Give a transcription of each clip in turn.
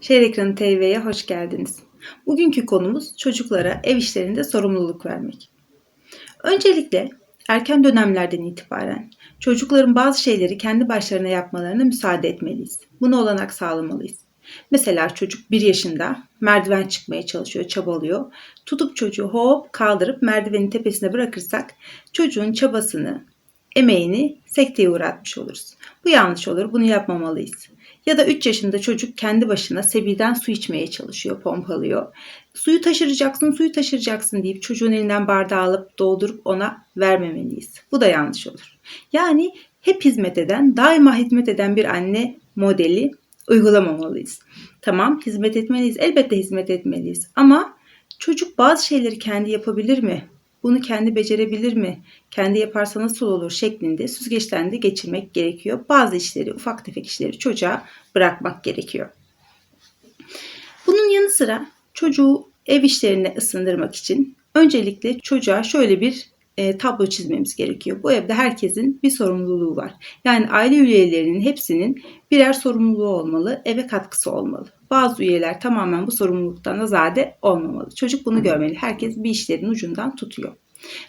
Şehir Ekranı TV'ye hoş geldiniz. Bugünkü konumuz çocuklara ev işlerinde sorumluluk vermek. Öncelikle erken dönemlerden itibaren çocukların bazı şeyleri kendi başlarına yapmalarına müsaade etmeliyiz. Buna olanak sağlamalıyız. Mesela çocuk 1 yaşında merdiven çıkmaya çalışıyor, çabalıyor. Tutup çocuğu hop kaldırıp merdivenin tepesine bırakırsak çocuğun çabasını, emeğini sekteye uğratmış oluruz. Bu yanlış olur, bunu yapmamalıyız. Ya da 3 yaşında çocuk kendi başına sebiden su içmeye çalışıyor, pompalıyor. Suyu taşıracaksın, suyu taşıracaksın deyip çocuğun elinden bardağı alıp doldurup ona vermemeliyiz. Bu da yanlış olur. Yani hep hizmet eden, daima hizmet eden bir anne modeli uygulamamalıyız. Tamam hizmet etmeliyiz. Elbette hizmet etmeliyiz. Ama çocuk bazı şeyleri kendi yapabilir mi? Bunu kendi becerebilir mi? Kendi yaparsa nasıl olur şeklinde süzgeçten de geçirmek gerekiyor. Bazı işleri, ufak tefek işleri çocuğa bırakmak gerekiyor. Bunun yanı sıra çocuğu ev işlerine ısındırmak için öncelikle çocuğa şöyle bir e, tablo çizmemiz gerekiyor. Bu evde herkesin bir sorumluluğu var. Yani aile üyelerinin hepsinin birer sorumluluğu olmalı, eve katkısı olmalı. Bazı üyeler tamamen bu sorumluluktan azade olmamalı. Çocuk bunu görmeli. Herkes bir işlerin ucundan tutuyor.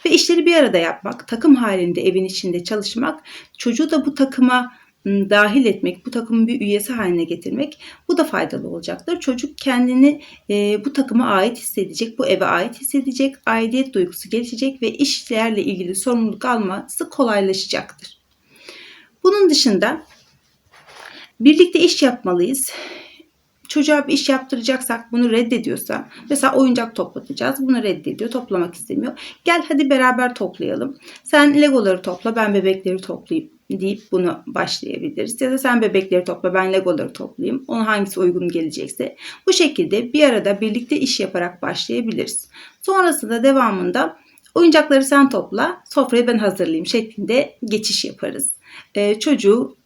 Ve işleri bir arada yapmak, takım halinde evin içinde çalışmak, çocuğu da bu takıma ım, dahil etmek, bu takımın bir üyesi haline getirmek bu da faydalı olacaktır. Çocuk kendini e, bu takıma ait hissedecek, bu eve ait hissedecek, aidiyet duygusu gelişecek ve işlerle ilgili sorumluluk alması kolaylaşacaktır. Bunun dışında birlikte iş yapmalıyız çocuğa bir iş yaptıracaksak bunu reddediyorsa mesela oyuncak toplatacağız bunu reddediyor toplamak istemiyor. Gel hadi beraber toplayalım. Sen legoları topla ben bebekleri toplayayım deyip bunu başlayabiliriz. Ya da sen bebekleri topla ben legoları toplayayım. Ona hangisi uygun gelecekse. Bu şekilde bir arada birlikte iş yaparak başlayabiliriz. Sonrasında devamında oyuncakları sen topla sofrayı ben hazırlayayım şeklinde geçiş yaparız. Ee, çocuğu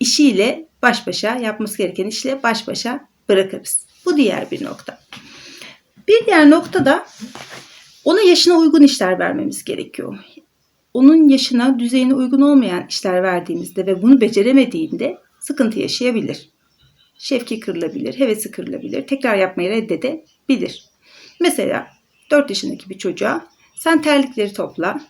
işiyle baş başa yapması gereken işle baş başa bırakırız. Bu diğer bir nokta. Bir diğer nokta da ona yaşına uygun işler vermemiz gerekiyor. Onun yaşına, düzeyine uygun olmayan işler verdiğimizde ve bunu beceremediğinde sıkıntı yaşayabilir. Şevki kırılabilir, hevesi kırılabilir, tekrar yapmayı reddedebilir. Mesela 4 yaşındaki bir çocuğa sen terlikleri topla,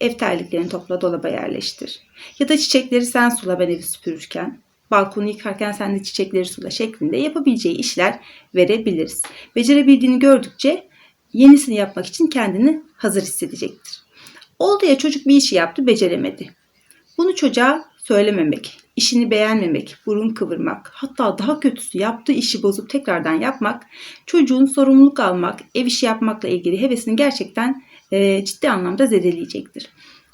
ev terliklerini topla dolaba yerleştir. Ya da çiçekleri sen sula ben evi süpürürken balkonu yıkarken sen de çiçekleri sula şeklinde yapabileceği işler verebiliriz. Becerebildiğini gördükçe yenisini yapmak için kendini hazır hissedecektir. Oldu ya çocuk bir işi yaptı beceremedi. Bunu çocuğa söylememek, işini beğenmemek, burun kıvırmak, hatta daha kötüsü yaptığı işi bozup tekrardan yapmak, çocuğun sorumluluk almak, ev işi yapmakla ilgili hevesini gerçekten e, ciddi anlamda zedeleyecektir.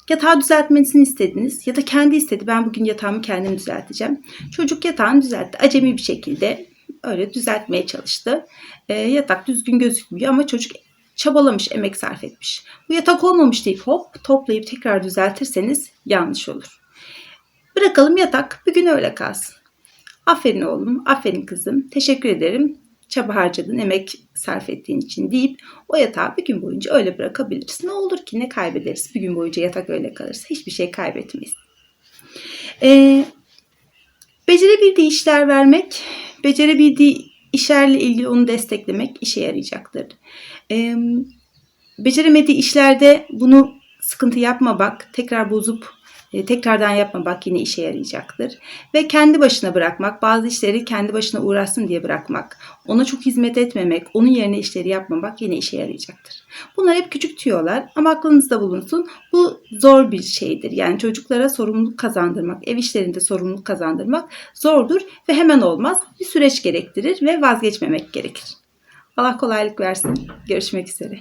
Yatağı düzeltmesini istediniz ya da kendi istedi. Ben bugün yatağımı kendim düzelteceğim. Çocuk yatağını düzeltti. Acemi bir şekilde öyle düzeltmeye çalıştı. E, yatak düzgün gözükmüyor ama çocuk çabalamış, emek sarf etmiş. Bu yatak olmamış deyip hop toplayıp tekrar düzeltirseniz yanlış olur. Bırakalım yatak bir gün öyle kalsın. Aferin oğlum, aferin kızım, teşekkür ederim çaba harcadın, emek sarf ettiğin için deyip o yatağı bir gün boyunca öyle bırakabiliriz. Ne olur ki ne kaybederiz bir gün boyunca yatak öyle kalırsa hiçbir şey kaybetmeyiz. Ee, becerebildiği işler vermek, becerebildiği işlerle ilgili onu desteklemek işe yarayacaktır. Ee, beceremediği işlerde bunu sıkıntı yapma bak, tekrar bozup e, tekrardan yapma bak yine işe yarayacaktır. Ve kendi başına bırakmak, bazı işleri kendi başına uğraşsın diye bırakmak, ona çok hizmet etmemek, onun yerine işleri yapmamak yine işe yarayacaktır. Bunlar hep küçük tüyolar ama aklınızda bulunsun. Bu zor bir şeydir. Yani çocuklara sorumluluk kazandırmak, ev işlerinde sorumluluk kazandırmak zordur ve hemen olmaz. Bir süreç gerektirir ve vazgeçmemek gerekir. Allah kolaylık versin. Görüşmek üzere.